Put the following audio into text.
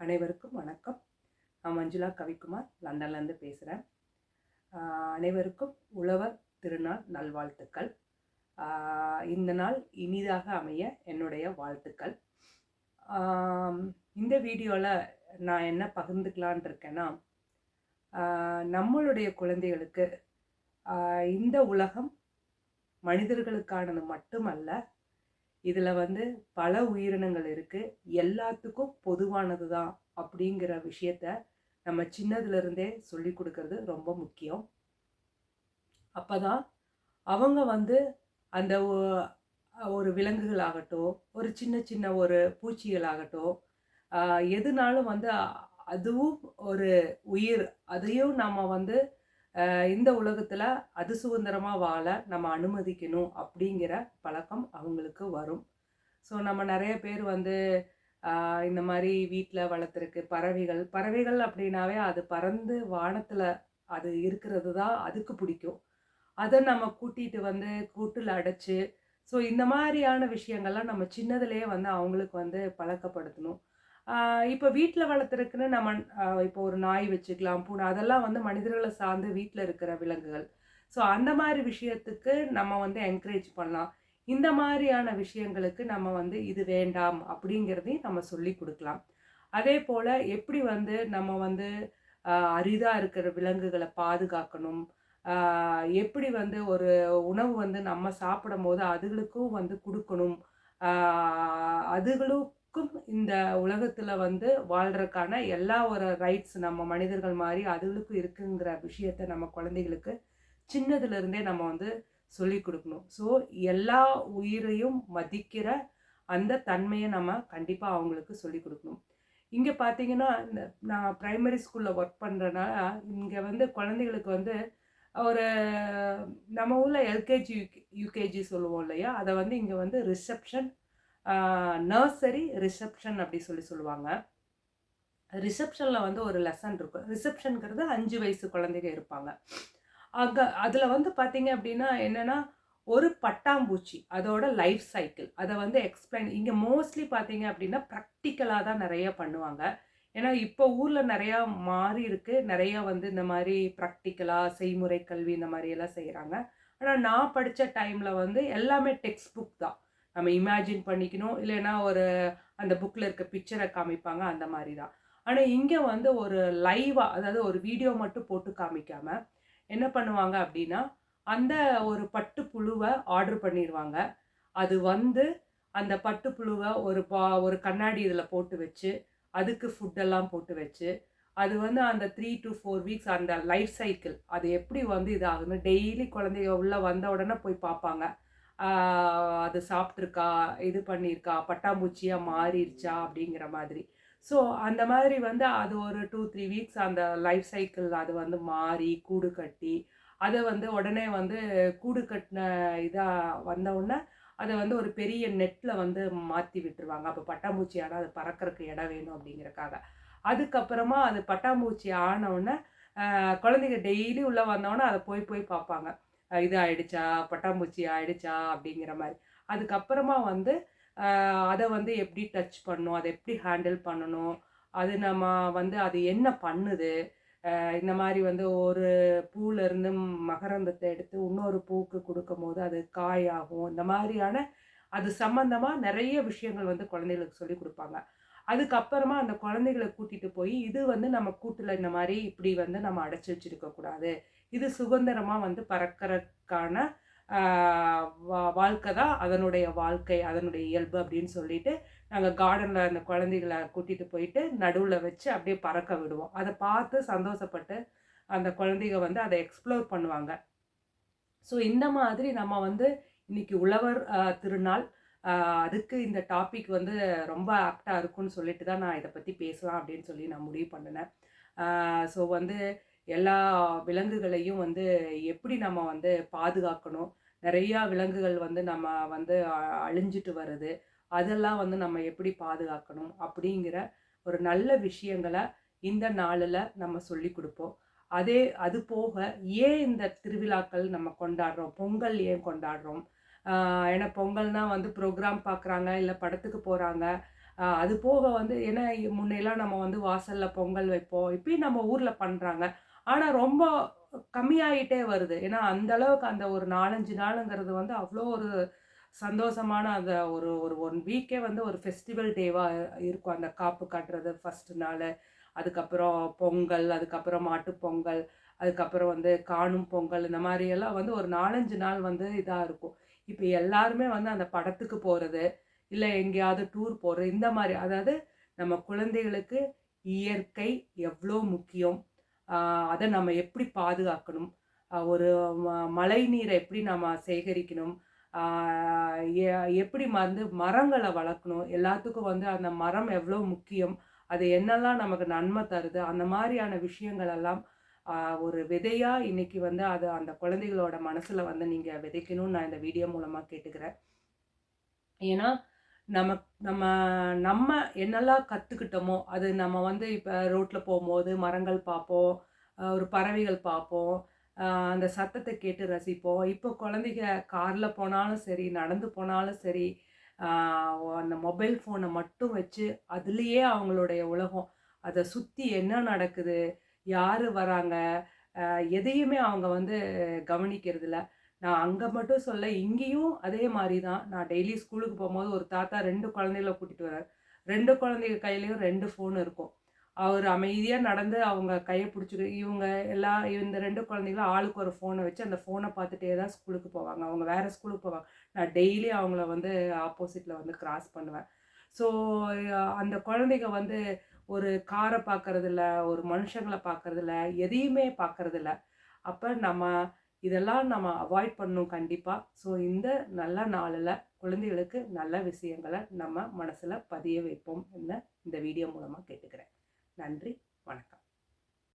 அனைவருக்கும் வணக்கம். நான் மஞ்சுளா கவிக்குமார் லண்டன்லேருந்து பேசுகிறேன் அனைவருக்கும் உழவர் திருநாள் நல்வாழ்த்துக்கள். இந்த நாள் இனிதாக அமைய என்னுடைய வாழ்த்துக்கள். இந்த வீடியோவில் நான் என்ன பகிர்ந்துக்கலான் இருக்கேன்னா நம்மளுடைய குழந்தைகளுக்கு இந்த உலகம் மனிதர்களுக்கானது மட்டுமல்ல இதில் வந்து பல உயிரினங்கள் இருக்குது எல்லாத்துக்கும் பொதுவானது தான் அப்படிங்கிற விஷயத்த நம்ம சின்னதுலேருந்தே சொல்லி கொடுக்கறது ரொம்ப முக்கியம். அப்போ தான் அவங்க வந்து அந்த ஒரு விலங்குகளாகட்டும் ஒரு சின்ன சின்ன ஒரு பூச்சிகளாகட்டும் எதுனாலும் வந்து அதுவும் ஒரு உயிர். அதையும் நம்ம வந்து இந்த உலகத்தில் அது சுதந்திரமாக வாழ நம்ம அனுமதிக்கணும் அப்படிங்கிற பழக்கம் அவங்களுக்கு வரும். ஸோ நம்ம நிறைய பேர் வந்து இந்த மாதிரி வீட்டில் வளர்த்துருக்கு பறவைகள் பறவைகள் அப்படின்னாவே அது பறந்து வானத்தில் அது இருக்கிறது தான் அதுக்கு பிடிக்கும். அதை நம்ம கூட்டிகிட்டு வந்து கூட்டில் அடைச்சி ஸோ இந்த மாதிரியான விஷயங்கள்லாம் நம்ம சின்னதுலேயே வந்து அவங்களுக்கு வந்து பழக்கப்படுத்தணும். இப்போ வீட்டில் வளர்த்துருக்குன்னு நம்ம இப்போ ஒரு நாய் வச்சுக்கலாம் பூனை அதெல்லாம் வந்து மனிதர்களை சார்ந்து வீட்டில் இருக்கிற விலங்குகள். ஸோ அந்த மாதிரி விஷயத்துக்கு நம்ம வந்து என்கரேஜ் பண்ணலாம். இந்த மாதிரியான விஷயங்களுக்கு நம்ம வந்து இது வேண்டாம் அப்படிங்கிறதையும் நம்ம சொல்லி கொடுக்கலாம். அதே போல் எப்படி வந்து நம்ம வந்து அரிதாக இருக்கிற விலங்குகளை பாதுகாக்கணும்? எப்படி வந்து ஒரு உணவு வந்து நம்ம சாப்பிடும் போது அதுகளுக்கும் வந்து கொடுக்கணும்? அதுகளும் எல்லாருக்கும் இந்த உலகத்தில் வந்து வாழ்கிறதுக்கான எல்லா ஒரு ரைட்ஸ் நம்ம மனிதர்கள் மாதிரி அதுகளுக்கும் இருக்குங்கிற விஷயத்த நம்ம குழந்தைகளுக்கு சின்னதுலேருந்தே நம்ம வந்து சொல்லி கொடுக்கணும். ஸோ எல்லா உயிரையும் மதிக்கிற அந்த தன்மையை நம்ம கண்டிப்பாக அவங்களுக்கு சொல்லி கொடுக்கணும். இங்கே பார்த்தீங்கன்னா இந்த நான் ப்ரைமரி ஸ்கூலில் ஒர்க் பண்ணுறனால இங்கே வந்து குழந்தைகளுக்கு வந்து ஒரு நம்ம ஊரில் எல்கேஜி யூகேஜி சொல்லுவோம் இல்லையா? அதை வந்து இங்கே வந்து ரிசப்ஷன் நர்சரி ரிசப்ஷன் அப்படி சொல்லி சொல்லுவாங்க. ரிசப்ஷனில் வந்து ஒரு லெசன் இருக்கும். ரிசப்ஷனுங்கிறது அஞ்சு வயசு குழந்தைங்க இருப்பாங்க. அங்கே அதில் வந்து பார்த்தீங்க அப்படின்னா என்னென்னா ஒரு பட்டாம்பூச்சி அதோட லைஃப் சைக்கிள் அதை வந்து எக்ஸ்பிளைன் இங்கே மோஸ்ட்லி பார்த்தீங்க அப்படின்னா ப்ராக்டிக்கலாக தான் நிறைய பண்ணுவாங்க. ஏன்னா இப்போ ஊரில் நிறையா மாறி இருக்கு. நிறையா வந்து இந்த மாதிரி ப்ராக்டிக்கலாக செய்முறை கல்வி இந்த மாதிரியெல்லாம் செய்கிறாங்க ஆனால் நான் படித்த டைமில் வந்து எல்லாமே டெக்ஸ்ட் புக் தான். நம்ம இமேஜின் பண்ணிக்கணும். இல்லைன்னா ஒரு அந்த புக்கில் இருக்க பிக்சரை காமிப்பாங்க. அந்த மாதிரி தான் ஆனால் இங்கே வந்து ஒரு லைவாக அதாவது ஒரு வீடியோ மட்டும் போட்டு காமிக்காமல் என்ன பண்ணுவாங்க அப்படின்னா அந்த ஒரு பட்டு புழுவை ஆர்டர் பண்ணிடுவாங்க. அது வந்து அந்த பட்டு புழுவை ஒரு பா ஒரு கண்ணாடி இதில் போட்டு வச்சு அதுக்கு ஃபுட்டெல்லாம் போட்டு வச்சு அது வந்து அந்த த்ரீ டு ஃபோர் வீக்ஸ் அந்த லைஃப் சைக்கிள் அது எப்படி வந்து இதாகுன்னு டெய்லி குழந்தைங்க உள்ளே வந்த உடனே போய் பார்ப்பாங்க. அது சாப்பிட்ருக்கா இது பண்ணியிருக்கா பட்டாம்பூச்சியாக மாறிடுச்சா அப்படிங்கிற மாதிரி. ஸோ அந்த மாதிரி வந்து அது ஒரு டூ த்ரீ வீக்ஸ் அந்த லைஃப் சைக்கிள் அது வந்து மாறி கூடு கட்டி அதை வந்து உடனே வந்து கூடு கட்டின இதாக வந்தவுடனே அதை வந்து ஒரு பெரிய நெட்டில் வந்து மாற்றி விட்டுருவாங்க. அப்போ பட்டாம்பூச்சி ஆனால் அது பறக்கிறதுக்கு இடம் வேணும் அப்படிங்கிறக்காக. அதுக்கப்புறமா அது பட்டாம்பூச்சி ஆனவுடனே குழந்தைங்க டெய்லி உள்ளே வந்தோடனே அதை போய் போய் பார்ப்பாங்க. இது ஆயிடுச்சா? பட்டாம்பூச்சி ஆயிடுச்சா? அப்படிங்கிற மாதிரி. அதுக்கப்புறமா வந்து அதை வந்து எப்படி டச் பண்ணணும்? அதை எப்படி ஹேண்டில் பண்ணணும்? அது நம்ம வந்து அது என்ன பண்ணுது? இந்த மாதிரி வந்து ஒரு பூல மகரந்தத்தை எடுத்து இன்னொரு பூக்கு கொடுக்கும் போது அது காயாகும். இந்த மாதிரியான அது சம்மந்தமாக நிறைய விஷயங்கள் வந்து குழந்தைகளுக்கு சொல்லி கொடுப்பாங்க. அதுக்கப்புறமா அந்த குழந்தைகளை கூட்டிகிட்டு போய் இது வந்து நம்ம கூட்டில் இந்த மாதிரி இப்படி வந்து நம்ம அடைச்சி வச்சுருக்கக்கூடாது இது சுதந்திரமாக வந்து பறக்கறதுக்கான வா- வாழ்க்கை தான் அதனுடைய வாழ்க்கை அதனுடைய இயல்பு அப்படின்னு சொல்லிட்டு நாங்கள் கார்டனில் அந்த குழந்தைகளை கூட்டிகிட்டு போயிட்டு நடுவில் வச்சு அப்படியே பறக்க விடுவோம். அதை பார்த்து சந்தோஷப்பட்டு அந்த குழந்தைங்க வந்து அதை எக்ஸ்ப்ளோர் பண்ணுவாங்க. ஸோ இந்த மாதிரி நம்ம வந்து இன்னைக்கு உழவர் திருநாள் அதுக்கு இந்த டாபிக் வந்து ரொம்ப ஆப்டாக இருக்கும்னு சொல்லிட்டு தான் நான் இதை பற்றி பேசலாம் அப்படின்னு சொல்லி நான் முடிவு பண்ணினேன். ஸோ வந்து எல்லா விலங்குகளையும் வந்து எப்படி நம்ம வந்து பாதுகாக்கணும்? நிறையா விலங்குகள் வந்து நம்ம வந்து அழிஞ்சிட்டு வருது. அதெல்லாம் வந்து நம்ம எப்படி பாதுகாக்கணும்? அப்படிங்கிற ஒரு நல்ல விஷயங்களை இந்த நாளில் நம்ம சொல்லி கொடுப்போம். அதே அது போக ஏன் இந்த திருவிழாக்கள் நம்ம கொண்டாடுறோம்? பொங்கல் ஏன் கொண்டாடுறோம்? ஏன்னா பொங்கல்னால் வந்து ப்ரோக்ராம் பார்க்குறாங்க இல்லை படத்துக்கு போகிறாங்க. அது போக வந்து ஏன்னா முன்னையெல்லாம் நம்ம வந்து வாசலில் பொங்கல் வைப்போம். இப்பயும் நம்ம ஊரில் பண்ணுறாங்க ஆனால் ரொம்ப கம்மியாயிட்டே வருது. ஏன்னா அந்த அளவுக்கு அந்த ஒரு நாலஞ்சு நாளுங்கிறது வந்து அவ்வளோ ஒரு சந்தோஷமான அந்த ஒரு ஒரு ஒன் வீக்கே வந்து ஒரு ஃபெஸ்டிவல் டேவாக இருக்கும். அந்த காப்பு கட்டுறது ஃபஸ்ட்டு நாள் அதுக்கப்புறம் பொங்கல் அதுக்கப்புறம் மாட்டுப்பொங்கல் அதுக்கப்புறம் வந்து காணும் பொங்கல் இந்த மாதிரியெல்லாம் வந்து ஒரு நாலஞ்சு நாள் வந்து இதாக இருக்கும். இப்போ எல்லாருமே வந்து அந்த படத்துக்கு போகிறது இல்லை எங்கேயாவது டூர் போகிறது இந்த மாதிரி அதாவது நம்ம குழந்தைகளுக்கு இயற்கை எவ்வளோ முக்கியம் அதை நம்ம எப்படி பாதுகாக்கணும்? ஒரு ம- மழை நீரை எப்படி நம்ம சேகரிக்கணும்? எ- எப்படி வந்து மரங்களை வளர்க்கணும்? எல்லாத்துக்கும் வந்து அந்த மரம் எவ்வளோ முக்கியம்? அது என்னெல்லாம் நமக்கு நன்மை தருது? அந்த மாதிரியான விஷயங்கள் எல்லாம் ஒரு விதையாக இன்றைக்கி வந்து அது அந்த குழந்தைகளோட மனசில் வந்து நீங்கள் விதைக்கணும்னு நான் இந்த வீடியோ மூலமாக கேட்டுக்கிறேன். ஏன்னா நம்ம நம்ம நம்ம என்னெல்லாம் கற்றுக்கிட்டோமோ அது நம்ம வந்து இப்போ ரோட்டில் போகும்போது மரங்கள் பார்ப்போம் ஒரு பறவைகள் பார்ப்போம் அந்த சத்தத்தை கேட்டு ரசிப்போம். இப்போ குழந்தைங்க காரில் போனாலும் சரி நடந்து போனாலும் சரி அந்த மொபைல் ஃபோனை மட்டும் வச்சு அதுலேயே அவங்களுடைய உலகம் அதை சுற்றி என்ன நடக்குது யார் வராங்க எதையுமே அவங்க வந்து கவனிக்கிறதில்ல. நான் அங்கே மட்டும் சொல்ல இங்கேயும் அதே மாதிரி தான் நான் டெய்லி ஸ்கூலுக்கு போகும்போது ஒரு தாத்தா ரெண்டு குழந்தைகள கூட்டிகிட்டு வர்றார். ரெண்டு குழந்தைங்க கையிலையும் ரெண்டு ஃபோன் இருக்கும். அவர் அமைதியாக நடந்து அவங்க கையை பிடிச்சி இவங்க எல்லா இந்த ரெண்டு குழந்தைங்களும் ஆளுக்கு ஒரு ஃபோனை வச்சு அந்த ஃபோனை பார்த்துட்டே தான் ஸ்கூலுக்கு போவாங்க. அவங்க வேறு ஸ்கூலுக்கு போவாங்க. நான் டெய்லி அவங்கள வந்து ஆப்போசிட்டில் வந்து கிராஸ் பண்ணுவேன். ஸோ அந்த குழந்தைங்க வந்து ஒரு காரை பார்க்குறதில்ல ஒரு மனுஷங்களை பார்க்கறதில்ல எதையுமே பார்க்குறதில்ல. அப்போ நம்ம இதெல்லாம் நம்ம அவாய்ட் பண்ணணும் கண்டிப்பாக ஸோ இந்த நல்ல நாளில் குழந்தைகளுக்கு நல்ல விஷயங்களை நம்ம மனசில் பதிய வைப்போம். என்ன? இந்த வீடியோ மூலமாக கேட்டுக்கிறேன். நன்றி. வணக்கம்.